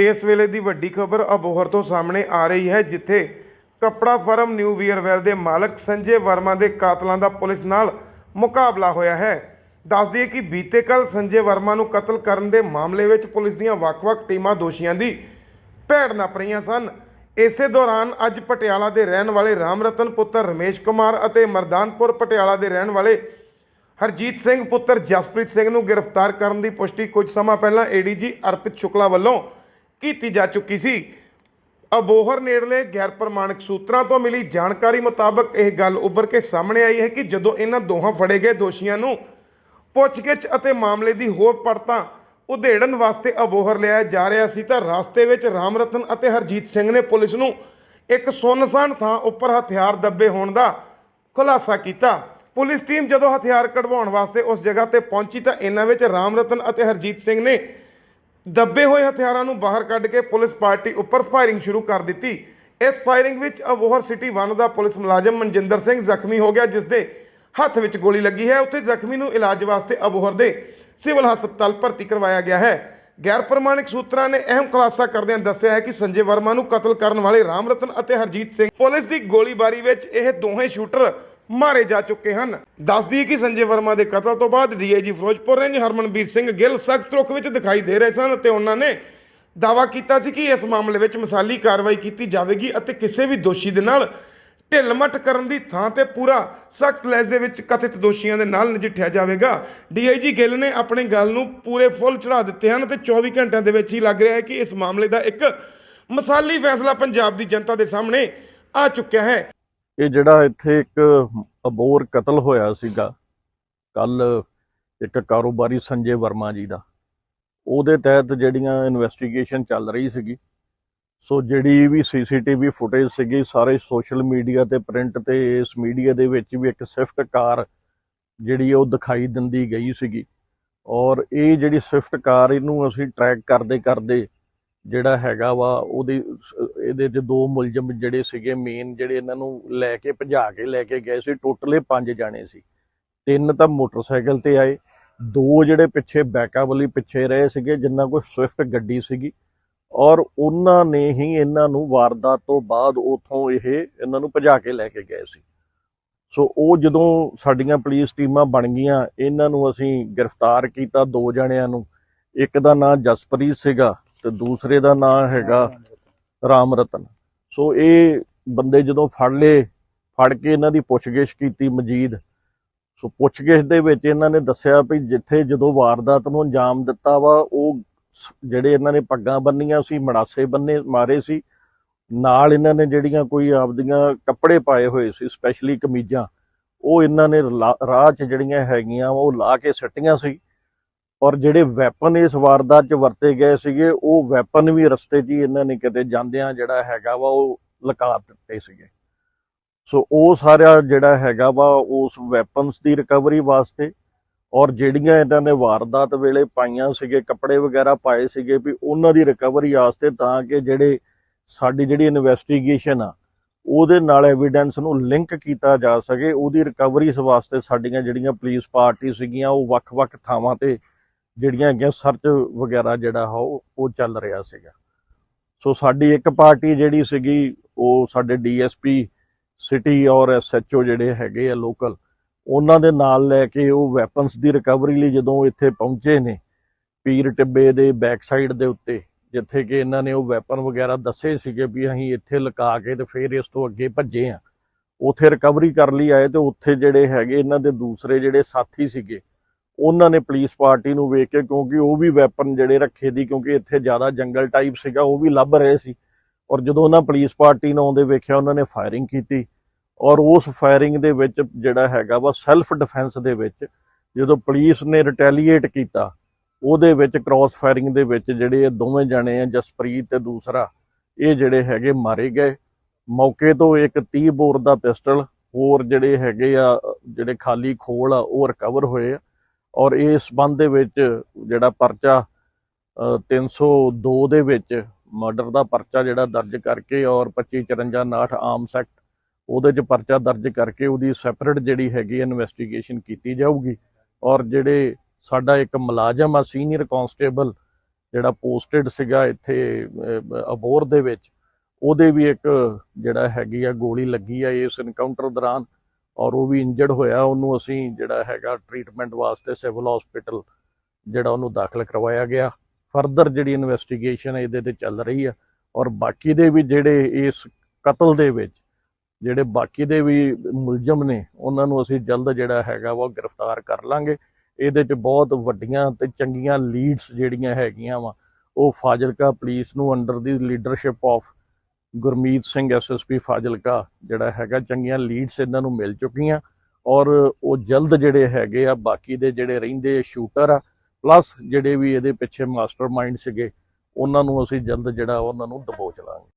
ਇਸ ਵੇਲੇ ਦੀ ਵੱਡੀ ਖਬਰ ਅਬੋਹਰ ਤੋਂ ਸਾਹਮਣੇ ਆ ਰਹੀ ਹੈ, ਜਿੱਥੇ ਕੱਪੜਾ ਫਰਮ ਨਿਊ ਵੀਅਰਵੈਲ ਦੇ ਮਾਲਕ ਸੰਜੇ ਵਰਮਾ ਦੇ ਕਾਤਲਾਂ ਦਾ ਪੁਲਿਸ ਨਾਲ ਮੁਕਾਬਲਾ ਹੋਇਆ ਹੈ। ਦੱਸ ਦਈਏ ਕਿ ਬੀਤੇ ਕੱਲ ਸੰਜੇ ਵਰਮਾ ਨੂੰ ਕਤਲ ਕਰਨ ਦੇ ਮਾਮਲੇ ਵਿੱਚ ਪੁਲਿਸ ਦੀਆਂ ਵੱਖ-ਵੱਖ ਟੀਮਾਂ ਦੋਸ਼ੀਆਂ ਦੀ ਭੇੜ ਨੱਪ ਰਹੀਆਂ ਸਨ। ਇਸੇ ਦੌਰਾਨ ਅੱਜ ਪਟਿਆਲਾ ਦੇ ਰਹਿਣ ਵਾਲੇ ਰਾਮ ਰਤਨ ਪੁੱਤਰ ਰਮੇਸ਼ ਕੁਮਾਰ ਅਤੇ ਮਰਦਾਨਪੁਰ ਪਟਿਆਲਾ ਦੇ ਰਹਿਣ ਵਾਲੇ ਹਰਜੀਤ ਸਿੰਘ ਪੁੱਤਰ ਜਸਪ੍ਰੀਤ ਸਿੰਘ ਨੂੰ ਗ੍ਰਿਫਤਾਰ ਕਰਨ ਦੀ ਪੁਸ਼ਟੀ ਕੁਝ ਸਮਾਂ ਪਹਿਲਾਂ ਏਡੀਜੀ ਅਰਪਿਤ ਸ਼ੁਕਲਾ ਵੱਲੋਂ ਕੀਤੀ ਜਾ ਚੁੱਕੀ ਸੀ। ਅਬੋਹਰ ਨੇੜਲੇ ਗੈਰ ਪ੍ਰਮਾਣਿਕ ਸੂਤਰਾਂ ਤੋਂ ਮਿਲੀ ਜਾਣਕਾਰੀ ਮੁਤਾਬਕ ਇਹ ਗੱਲ ਉੱਭਰ ਕੇ ਸਾਹਮਣੇ ਆਈ ਹੈ ਕਿ ਜਦੋਂ ਇਹਨਾਂ ਦੋਹਾਂ ਫੜੇ ਗਏ ਦੋਸ਼ੀਆਂ ਨੂੰ ਪੁੱਛਗਿੱਛ ਅਤੇ ਮਾਮਲੇ ਦੀ ਹੋਰ ਪੜਤਾਂ ਉਧੇੜਨ ਵਾਸਤੇ ਅਬੋਹਰ ਲਿਆਇਆ ਜਾ ਰਿਹਾ ਸੀ ਤਾਂ ਰਸਤੇ ਵਿੱਚ ਰਾਮ ਰਤਨ ਅਤੇ ਹਰਜੀਤ ਸਿੰਘ ਨੇ ਪੁਲਿਸ ਨੂੰ ਇੱਕ ਸੁੰਨਸਾਨ ਥਾਂ ਉੱਪਰ ਹਥਿਆਰ ਦੱਬੇ ਹੋਣ ਦਾ ਖੁਲਾਸਾ ਕੀਤਾ। ਪੁਲਿਸ ਟੀਮ ਜਦੋਂ ਹਥਿਆਰ ਕਢਵਾਉਣ ਵਾਸਤੇ ਉਸ ਜਗ੍ਹਾ ਤੇ ਪਹੁੰਚੀ ਤਾਂ ਇਹਨਾਂ ਵਿੱਚ ਰਾਮ ਰਤਨ ਅਤੇ ਹਰਜੀਤ ਸਿੰਘ ਨੇ ਦੱਬੇ ਹੋਏ ਹਥਿਆਰਾਂ ਨੂੰ ਬਾਹਰ ਕੱਢ ਕੇ ਪੁਲਿਸ ਪਾਰਟੀ ਉੱਪਰ ਫਾਇਰਿੰਗ ਸ਼ੁਰੂ ਕਰ ਦਿੱਤੀ। ਇਸ ਫਾਇਰਿੰਗ ਵਿੱਚ ਅਬੋਹਰ ਸਿਟੀ 1 ਦਾ ਪੁਲਿਸ ਮੁਲਾਜ਼ਮ ਮਨਜਿੰਦਰ ਸਿੰਘ ਜ਼ਖਮੀ ਹੋ ਗਿਆ ਜਿਸ ਦੇ ਹੱਥ ਵਿੱਚ ਗੋਲੀ ਲੱਗੀ ਹੈ। ਉੱਥੇ ਜ਼ਖਮੀ ਨੂੰ ਇਲਾਜ ਵਾਸਤੇ ਅਬੋਹਰ ਦੇ ਸਿਵਲ ਹਸਪਤਾਲ ਭਰਤੀ ਕਰਵਾਇਆ ਗਿਆ ਹੈ। ਗੈਰ ਪ੍ਰਮਾਣਿਕ ਸੂਤਰਾਂ ਨੇ ਅਹਿਮ ਖੁਲਾਸਾ ਕਰਦਿਆਂ ਦੱਸਿਆ ਹੈ ਕਿ ਸੰਜੇ ਵਰਮਾ ਨੂੰ ਕਤਲ ਕਰਨ ਵਾਲੇ ਰਾਮ ਰਤਨ ਅਤੇ ਹਰਜੀਤ ਸਿੰਘ ਪੁਲਿਸ ਦੀ ਗੋਲੀਬਾਰੀ ਵਿੱਚ ਇਹ ਦੋਹੇ ਸ਼ੂਟਰ ਮਾਰੇ ਜਾ ਚੁੱਕੇ ਹਨ। ਦੱਸਦੀ ਕਿ ਸੰਜੇ ਵਰਮਾ ਦੇ ਕਤਲ ਤੋਂ ਬਾਅਦ ਡੀਆਈਜੀ ਫਿਰੋਜ਼ਪੁਰ ਰੇਂਜ ਹਰਮਨਵੀਰ ਸਿੰਘ ਗਿੱਲ ਸਖਤ ਰੁਖ ਵਿੱਚ ਦਿਖਾਈ ਦੇ ਰਹੇ ਸਨ ਤੇ ਉਹਨਾਂ ਨੇ ਦਾਵਾ ਕੀਤਾ ਸੀ ਕਿ ਇਸ ਮਾਮਲੇ ਵਿੱਚ ਮਿਸਾਲੀ ਕਾਰਵਾਈ ਕੀਤੀ ਜਾਵੇਗੀ ਅਤੇ ਕਿਸੇ ਵੀ ਦੋਸ਼ੀ ਦੇ ਨਾਲ ਢਿੱਲ-ਮੱਠ ਕਰਨ ਦੀ ਥਾਂ ਤੇ ਪੂਰਾ ਸਖਤ ਲਹਿਜ਼ੇ ਵਿੱਚ ਕਥਿਤ ਦੋਸ਼ੀਆਂ ਦੇ ਨਾਲ ਨਜਿੱਠਿਆ ਜਾਵੇਗਾ। ਡੀਆਈਜੀ ਗਿੱਲ ਨੇ ਆਪਣੀ ਗੱਲ ਨੂੰ ਪੂਰੇ ਫੁੱਲ ਚੜਾ ਦਿੱਤੇ ਹਨ ਤੇ 24 ਘੰਟਿਆਂ ਦੇ ਵਿੱਚ ਹੀ ਲੱਗ ਰਿਹਾ ਹੈ ਕਿ ਇਸ ਮਾਮਲੇ ਦਾ ਇੱਕ ਮਸਾਲੀ ਫੈਸਲਾ ਪੰਜਾਬ ਦੀ ਜਨਤਾ ਦੇ ਸਾਹਮਣੇ ਆ ਚੁੱਕਿਆ ਹੈ। ਇਹ ਜਿਹੜਾ ਇੱਥੇ ਇੱਕ ਅਬੋਰ ਕਤਲ ਹੋਇਆ ਸੀਗਾ, ਕੱਲ ਇੱਕ ਕਾਰੋਬਾਰੀ ਸੰਜੇ ਵਰਮਾ ਜੀ ਦਾ, ਉਹਦੇ ਤਹਿਤ ਜਿਹੜੀਆਂ ਇਨਵੈਸਟੀਗੇਸ਼ਨ ਚੱਲ ਰਹੀ ਸੀਗੀ, ਸੋ ਜਿਹੜੀ ਵੀ ਸੀਸੀਟੀਵੀ ਫੁਟੇਜ ਸੀਗੀ, ਸਾਰੇ ਸੋਸ਼ਲ ਮੀਡੀਆ ਤੇ ਪ੍ਰਿੰਟ ਤੇ ਇਸ ਮੀਡੀਆ ਦੇ ਵਿੱਚ ਵੀ ਇੱਕ ਸਵਿਫਟ ਕਾਰ ਜਿਹੜੀ ਉਹ ਦਿਖਾਈ ਦਿੰਦੀ ਗਈ ਸੀਗੀ। ਔਰ ਇਹ ਜਿਹੜੀ ਸਵਿਫਟ ਕਾਰ ਇਹਨੂੰ ਅਸੀਂ ਟਰੈਕ ਕਰਦੇ ਕਰਦੇ ਜਿਹੜਾ ਹੈਗਾ ਵਾ, ਉਹਦੀ ਇਹਦੇ ਤੇ ਦੋ ਮੁਲਜ਼ਮ ਜਿਹੜੇ ਸੀਗੇ ਮੇਨ ਜਿਹੜੇ ਇਹਨਾਂ ਨੂੰ ਲੈ ਕੇ ਭਜਾ ਕੇ ਲੈ ਕੇ ਗਏ ਸੀ, ਟੋਟਲੇ ਪੰਜ ਜਾਣੇ ਸੀ। ਤਿੰਨ ਤਾਂ ਮੋਟਰਸਾਈਕਲ ਤੇ ਆਏ, ਦੋ ਜਿਹੜੇ ਪਿੱਛੇ ਬੈਕਅਪ ਵਾਲੀ ਪਿੱਛੇ ਰਹੇ ਸੀਗੇ, ਜਿੰਨਾ ਕੋਈ ਸਵਿਫਟ ਗੱਡੀ ਸੀਗੀ। ਔਰ ਉਹਨਾਂ ਨੇ ਹੀ ਇਹਨਾਂ ਨੂੰ ਵਾਰਦਾਤ ਤੋਂ ਬਾਅਦ ਉਥੋਂ ਇਹ ਇਹਨਾਂ ਨੂੰ ਭਜਾ ਕੇ ਲੈ ਕੇ ਗਏ ਸੀ। ਸੋ ਉਹ ਜਦੋਂ ਸਾਡੀਆਂ ਪੁਲਿਸ ਟੀਮਾਂ ਬਣ ਗਈਆਂ, ਇਹਨਾਂ ਨੂੰ ਅਸੀਂ ਗ੍ਰਿਫਤਾਰ ਕੀਤਾ ਦੋ ਜਣਿਆਂ ਨੂੰ। ਇੱਕ ਦਾ ਨਾਂ ਜਸਪ੍ਰੀਤ ਸੀਗਾ ਤੇ ਦੂਸਰੇ ਦਾ ਨਾਂ ਹੈਗਾ ਰਾਮ ਰਤਨ। ਸੋ ਇਹ ਬੰਦੇ ਜਦੋਂ ਫੜ ਲਏ, ਫੜ ਕੇ ਇਹਨਾਂ ਦੀ ਪੁੱਛਗਿੱਛ ਕੀਤੀ ਮਜੀਦ। ਸੋ ਪੁੱਛਗਿੱਛ ਦੇ ਵਿੱਚ ਇਹਨਾਂ ਨੇ ਦੱਸਿਆ ਵੀ ਜਿੱਥੇ ਜਦੋਂ ਵਾਰਦਾਤ ਨੂੰ ਅੰਜਾਮ ਦਿੱਤਾ ਵਾ, ਉਹ ਜਿਹੜੇ ਇਹਨਾਂ ਨੇ ਪੱਗਾਂ ਬੰਨੀਆਂ ਸੀ, ਮੜਾਸੇ ਬੰਨੇ, ਮਾਰੇ ਸੀ। ਨਾਲ ਇਹਨਾਂ ਨੇ ਜਿਹੜੀਆਂ ਕੋਈ ਆਪਦੀਆਂ ਕੱਪੜੇ ਪਾਏ ਹੋਏ ਸੀ, ਸਪੈਸ਼ਲੀ ਕਮੀਜ਼ਾਂ, ਉਹ ਇਹਨਾਂ ਨੇ ਲਾ- ਰਾਹ 'ਚ ਜਿਹੜੀਆਂ ਹੈਗੀਆਂ ਉਹ ਲਾ ਕੇ ਸੱਟੀਆਂ ਸੀ। ਔਰ ਜਿਹੜੇ ਵੈਪਨ ਇਸ ਵਾਰਦਾਤ 'ਚ ਵਰਤੇ ਗਏ ਸੀਗੇ, ਉਹ ਵੈਪਨ ਵੀ ਰਸਤੇ 'ਚ ਹੀ ਇਹਨਾਂ ਨੇ ਕਿਤੇ ਜਾਂਦਿਆਂ ਜਿਹੜਾ ਹੈਗਾ ਵਾ, ਉਹ ਲੁਕਾ ਦਿੱਤੇ ਸੀਗੇ। ਸੋ ਉਹ ਸਾਰਾ ਜਿਹੜਾ ਹੈਗਾ ਵਾ, ਉਸ ਵੈਪਨਸ ਦੀ ਰਿਕਵਰੀ ਵਾਸਤੇ ਔਰ ਜਿਹੜੀਆਂ ਇਹਨਾਂ ਨੇ ਵਾਰਦਾਤ ਵੇਲੇ ਪਾਈਆਂ ਸੀਗੇ, ਕੱਪੜੇ ਵਗੈਰਾ ਪਾਏ ਸੀਗੇ ਵੀ ਉਹਨਾਂ ਦੀ ਰਿਕਵਰੀ ਵਾਸਤੇ ਤਾਂ ਕਿ ਜਿਹੜੇ ਸਾਡੀ ਜਿਹੜੀ ਇਨਵੈਸਟੀਗੇਸ਼ਨ ਆ, ਉਹਦੇ ਨਾਲ ਐਵੀਡੈਂਸ ਨੂੰ ਲਿੰਕ ਕੀਤਾ ਜਾ ਸਕੇ, ਉਹਦੀ ਰਿਕਵਰੀ ਵਾਸਤੇ ਸਾਡੀਆਂ ਜਿਹੜੀਆਂ ਪੁਲਿਸ ਪਾਰਟੀ ਸੀਗੀਆਂ, ਉਹ ਵੱਖ-ਵੱਖ ਥਾਵਾਂ ਤੇ ਜਿਹੜੀਆਂ ਹੈਗੀਆਂ ਸਰਚ ਵਗੈਰਾ ਜਿਹੜਾ ਹੈ ਉਹ ਉਹ ਚੱਲ ਰਿਹਾ ਸੀਗਾ। ਸੋ ਸਾਡੀ ਇੱਕ ਪਾਰਟੀ ਜਿਹੜੀ ਸੀਗੀ, ਉਹ ਸਾਡੇ ਡੀਐਸਪੀ ਸਿਟੀ ਔਰ ਐਸਐਚਓ ਜਿਹੜੇ ਹੈਗੇ ਆ ਲੋਕਲ, ਉਹਨਾਂ ਦੇ ਨਾਲ ਲੈ ਕੇ ਉਹ ਵੈਪਨਸ ਦੀ ਰਿਕਵਰੀ ਲਈ ਜਦੋਂ ਇੱਥੇ ਪਹੁੰਚੇ ਨੇ, ਪੀਰ ਟਿੱਬੇ ਦੇ ਬੈਕ ਸਾਈਡ ਦੇ ਉੱਤੇ, ਜਿੱਥੇ ਕਿ ਇਹਨਾਂ ਨੇ ਉਹ ਵੈਪਨ ਵਗੈਰਾ ਦੱਸੇ ਸੀਗੇ ਵੀ ਅਸੀਂ ਇੱਥੇ ਲੁਕਾ ਕੇ ਤੇ ਫਿਰ ਇਸ ਤੋਂ ਅੱਗੇ ਭੱਜੇ ਆ। ਉੱਥੇ ਰਿਕਵਰੀ ਕਰ ਲਈ ਆਏ ਤੇ ਉੱਥੇ ਜਿਹੜੇ ਹੈਗੇ, ਇਹਨਾਂ ਦੇ ਦੂਸਰੇ ਜਿਹੜੇ ਸਾਥੀ ਸੀਗੇ ਉਹਨਾਂ ਨੇ ਪੁਲਿਸ ਪਾਰਟੀ ਨੂੰ ਵੇਖ ਕੇ, ਕਿਉਂਕਿ ਉਹ ਵੀ ਵੈਪਨ ਜਿਹੜੇ ਰੱਖੇ ਦੀ ਕਿਉਂਕਿ ਇੱਥੇ ਜ਼ਿਆਦਾ ਜੰਗਲ ਟਾਈਪ ਸੀਗਾ, ਉਹ ਵੀ ਲੱਭ ਰਹੇ ਸੀ। ਔਰ ਜਦੋਂ ਉਹਨਾਂ ਪੁਲਿਸ ਪਾਰਟੀ ਨੂੰ ਆਉਂਦੇ ਵੇਖਿਆ, ਉਹਨਾਂ ਨੇ ਫਾਇਰਿੰਗ ਕੀਤੀ। ਔਰ ਉਸ ਫਾਇਰਿੰਗ ਦੇ ਵਿੱਚ ਜਿਹੜਾ ਹੈਗਾ ਵਾ ਸੈਲਫ ਡਿਫੈਂਸ ਦੇ ਵਿੱਚ, ਜਦੋਂ ਪੁਲਿਸ ਨੇ ਰਿਟੈਲੀਏਟ ਕੀਤਾ, ਉਹਦੇ ਵਿੱਚ ਕ੍ਰਾਸ ਫਾਇਰਿੰਗ ਦੇ ਵਿੱਚ ਜਿਹੜੇ ਇਹ ਦੋਵੇਂ ਜਣੇ ਆ, ਜਸਪ੍ਰੀਤ ਤੇ ਦੂਸਰਾ, ਇਹ ਜਿਹੜੇ ਹੈਗੇ ਮਾਰੇ ਗਏ। ਮੌਕੇ ਤੋਂ ਇੱਕ 30 ਬੋਰ ਦਾ ਪਿਸਟਲ, ਹੋਰ ਜਿਹੜੇ ਹੈਗੇ ਆ, ਜਿਹੜੇ ਖਾਲੀ ਖੋਲ ਆ, ਉਹ ਰਿਕਵਰ ਹੋਏ ਆ। ਔਰ ਇਸ ਸੰਬੰਧ ਦੇ ਵਿੱਚ ਜਿਹੜਾ ਪਰਚਾ ਅ, 302 ਦੇ ਵਿੱਚ ਮਰਡਰ ਦਾ ਪਰਚਾ ਜਿਹੜਾ ਦਰਜ ਕਰਕੇ ਔਰ 2554 ਆਰਮਸ ਐਕਟ ਉਹਦੇ 'ਚ ਪਰਚਾ ਦਰਜ ਕਰਕੇ ਉਹਦੀ ਸੈਪਰੇਟ ਜਿਹੜੀ ਹੈਗੀ ਇਨਵੈਸਟੀਗੇਸ਼ਨ ਕੀਤੀ ਜਾਊਗੀ। ਔਰ ਜਿਹੜੇ ਸਾਡਾ ਇੱਕ ਮੁਲਾਜ਼ਮ ਆ ਸੀਨੀਅਰ ਕਾਂਸਟੇਬਲ ਜਿਹੜਾ ਪੋਸਟਡ ਸੀਗਾ ਇੱਥੇ ਅਬੋਰ ਦੇ ਵਿੱਚ ਉਹਦੇ ਵੀ ਇੱਕ ਜਿਹੜਾ ਹੈਗੀ ਆ ਗੋਲੀ ਲੱਗੀ ਆ ਇਸ ਇਨਕਾਊਂਟਰ ਦੌਰਾਨ। ਔਰ ਉਹ ਵੀ ਇੰਜਰਡ ਹੋਇਆ, ਉਹਨੂੰ ਅਸੀਂ ਜਿਹੜਾ ਹੈਗਾ ਟ੍ਰੀਟਮੈਂਟ ਵਾਸਤੇ ਸਿਵਲ ਹਸਪੀਟਲ ਜਿਹੜਾ ਉਹਨੂੰ ਦਾਖਲ ਕਰਵਾਇਆ ਗਿਆ। ਫਰਦਰ ਜਿਹੜੀ ਇਨਵੈਸਟੀਗੇਸ਼ਨ ਇਹਦੇ ਤੇ ਚੱਲ ਰਹੀ ਆ ਔਰ ਬਾਕੀ ਦੇ ਵੀ ਜਿਹੜੇ ਇਸ ਕਤਲ ਦੇ ਵਿੱਚ ਜਿਹੜੇ ਬਾਕੀ ਦੇ ਵੀ ਮੁਲਜ਼ਮ ਨੇ, ਉਹਨਾਂ ਨੂੰ ਅਸੀਂ ਜਲਦ ਜਿਹੜਾ ਹੈਗਾ ਵਾ ਉਹ ਗ੍ਰਿਫਤਾਰ ਕਰ ਲਾਂਗੇ। ਇਹਦੇ 'ਚ ਬਹੁਤ ਵੱਡੀਆਂ ਤੇ ਚੰਗੀਆਂ ਲੀਡਸ ਜਿਹੜੀਆਂ ਹੈਗੀਆਂ ਵਾ, ਉਹ ਫਾਜ਼ਿਲਕਾ ਪੁਲਿਸ ਨੂੰ under the leadership of Gurmeet Singh SSP Fazilka, ਜਿਹੜਾ ਹੈਗਾ, ਚੰਗੀਆਂ ਲੀਡਸ ਇਹਨਾਂ ਨੂੰ ਮਿਲ ਚੁੱਕੀਆਂ ਔਰ ਉਹ ਜਲਦ ਜਿਹੜੇ ਹੈਗੇ ਆ, ਬਾਕੀ ਦੇ ਜਿਹੜੇ ਰਹਿੰਦੇ ਸ਼ੂਟਰ ਆ ਪਲੱਸ ਜਿਹੜੇ ਵੀ ਇਹਦੇ ਪਿੱਛੇ ਮਾਸਟਰਮਾਈਂਡ ਸੀਗੇ, ਉਹਨਾਂ ਨੂੰ ਅਸੀਂ ਜਲਦ ਜਿਹੜਾ, ਉਹਨਾਂ ਨੂੰ ਦਬੋਚ ਲਾਂਗੇ